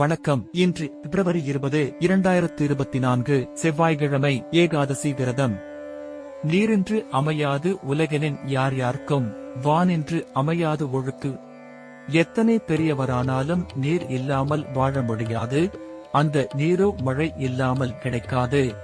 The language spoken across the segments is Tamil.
வணக்கம். இன்று பிப்ரவரி இருபது இரண்டாயிரத்து இருபத்தி நான்கு செவ்வாய்க்கிழமை ஏகாதசி விரதம். நீரின்று அமையாது உலகெனின் யார் யாருக்கும் வானின்று அமையாது ஒழுக்கு. எத்தனை பெரியவரானாலும் நீர் இல்லாமல் வாழ முடியாது அந்த நீரோ மழை இல்லாமல் கிடைக்காது.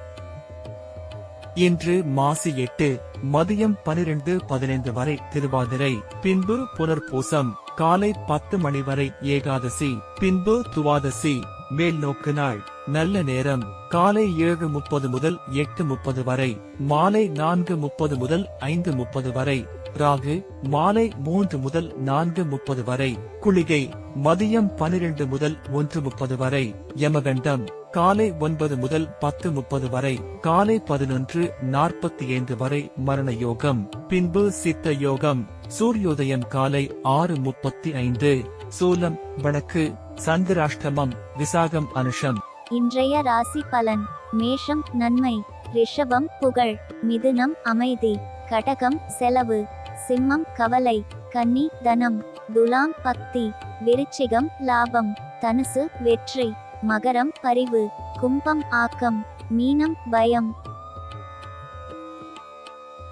இன்று மாசி எட்டு மதியம் பனிரெண்டு பதினைந்து வரை திருவாதிரை பின்பு புனர்பூசம். காலை பத்து மணி வரை ஏகாதசி பின்பு துவாதசி மேல் நோக்கு நாள் நல்ல நேரம். காலை ஏழு முப்பது முதல் எட்டு முப்பது வரை மாலை நான்கு முப்பது முதல் ஐந்து முப்பது வரை ராகு மாலை மூன்று முதல் நான்கு முப்பது வரை குளிகை மதியம் பனிரெண்டு முதல் ஒன்று முப்பது வரை யமகண்டம் காலை ஒன்பது முதல் பத்து முப்பது வரை காலை பதினொன்று நாற்பத்தி ஐந்து வரை மரண யோகம் பின்பு சித்த யோகம். சூரியோதயம் காலை ஆறு முப்பத்தி ஐந்து சூலம் வடக்கு சந்திராஷ்டமம் விசாகம் அனுஷம். இன்றைய ராசி பலன் மேஷம் நன்மை ரிஷபம் புகழ் மிதுனம் அமைதி கடகம் செலவு சிம்மம் கவலை கன்னி தனம் துலாம் பக்தி விருச்சிகம் லாபம் தனுசு வெற்றி மகரம் பரிவு கும்பம் ஆக்கம் மீனம் பயம்.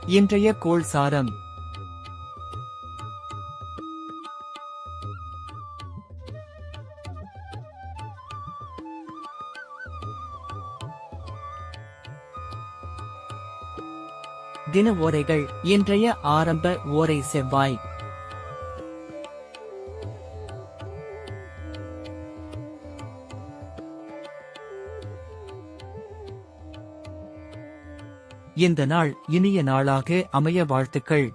இன்றைய கோள் சாரம் தின ஓரைகள் இன்றைய ஆரம்ப ஓரை செவ்வாய். இந்த நாள் இனிய நாளாக அமைய வாழ்த்துக்கள்.